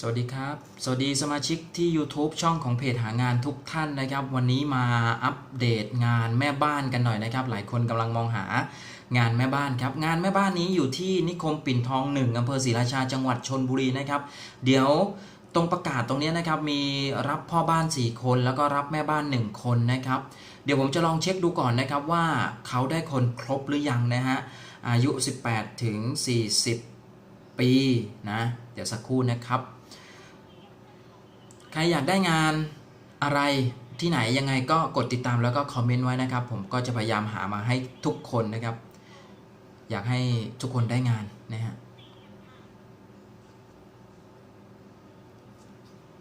สวัสดีครับ สวัสดีสมาชิกที่ YouTube ช่องของเพจหางานทุกท่านนะครับ วันนี้มาอัปเดตงานแม่บ้านกันหน่อยนะครับ หลายคนกำลังมองหางานแม่บ้านครับ งานแม่บ้านนี้อยู่ที่นิคมปิ่นทองหนึ่งอำเภอศรีราชาจังหวัดชนบุรีนะครับ เดี๋ยวตรงประกาศตรงนี้นะครับมีรับพ่อบ้าน 4 คนแล้วก็รับแม่บ้าน 1 คนนะครับ เดี๋ยวผมจะลองเช็คดูก่อนนะครับว่าเขาได้คนครบหรือยังนะฮะอายุ 18ถึง40 ปีนะเดี๋ยวสักครู่นะครับ ใครอยากได้งานอะไรที่ไหนยังไงก็กดติดตามแล้วก็คอมเมนต์ไว้นะครับ ผมก็จะพยายามหามาให้ทุกคนนะครับ อยากให้ทุกคนได้งานนะฮะ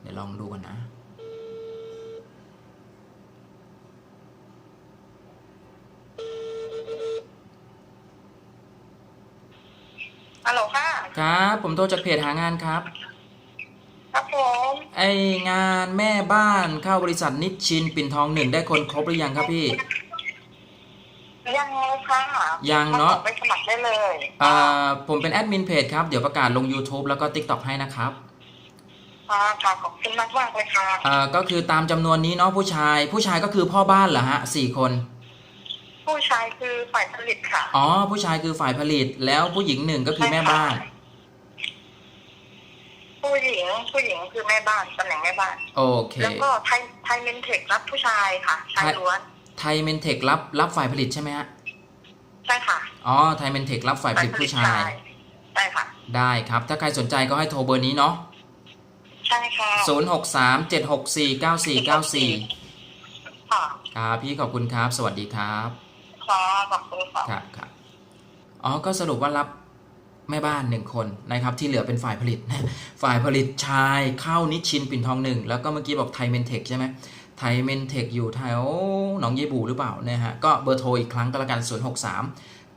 เดี๋ยวลองดูกันนะ ฮัลโหลค่ะ ครับ ผมโทรจากเพจหางานครับ ครับผม ไองานแม่บ้านเข้าบริษัทนิชชินปิ่นทองหนึ่งได้คนครบหรือยังครับพี่ ยังเลยค่ะยังเนอะไปสมัครได้เลยอ่าผมเป็นแอดมินเพจครับ เดี๋ยวประกาศลง YouTube แล้วก็ TikTok ให้นะครับค่ะค่ะขอบคุณมากมากๆเลยค่ะอ่าก็คือตามจำนวนนี้เนาะผู้ชาย ผู้ชายก็คือพ่อบ้านเหรอฮะสี่คน ผู้ชายคือฝ่ายผลิตค่ะ อ๋อ ผู้ชายคือฝ่ายผลิตแล้วผู้หญิงหนึ่งก็คือแม่บ้าน ผู้หญิงผู้หญิงคือแม่บ้านตำแหน่งแม่บ้าน โอเคแล้วก็ไทยไทยเมนเทครับผู้ชายค่ะชายล้วนไทยเมนเทครับรับฝ่ายผลิตใช่ไหมฮะใช่ค่ะอ๋อไทยเมนเทครับฝ่ายผลิตผู้ชายใช่ค่ะ ได้ครับ ถ้าใครสนใจก็ให้โทรเบอร์นี้เนาะใช่ค่ะ063 764 9494ค่ะครับพี่ขอบคุณครับ สวัสดีครับ ค่ะขอบคุณค่ะครับครับอ๋อก็สรุปว่ารับแม่บ้านหนึ่งคนนะครับ ที่เหลือเป็นฝ่ายผลิต ฝ่ายผลิตชายเข้านิชชินปิ่นทองหนึ่งแล้วก็เมื่อกี้บอกไทยเมนเทคใช่ไหมไทยเมนเทคอยู่แถวหนองเยบูหรือเปล่านะฮะก็เบอร์โทรอีกครั้งก็แล้วกัน 0 6 3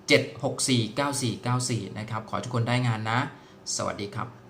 7 6 4 9 4 9 4 นะครับ ขอทุกคนได้งานนะ สวัสดีครับ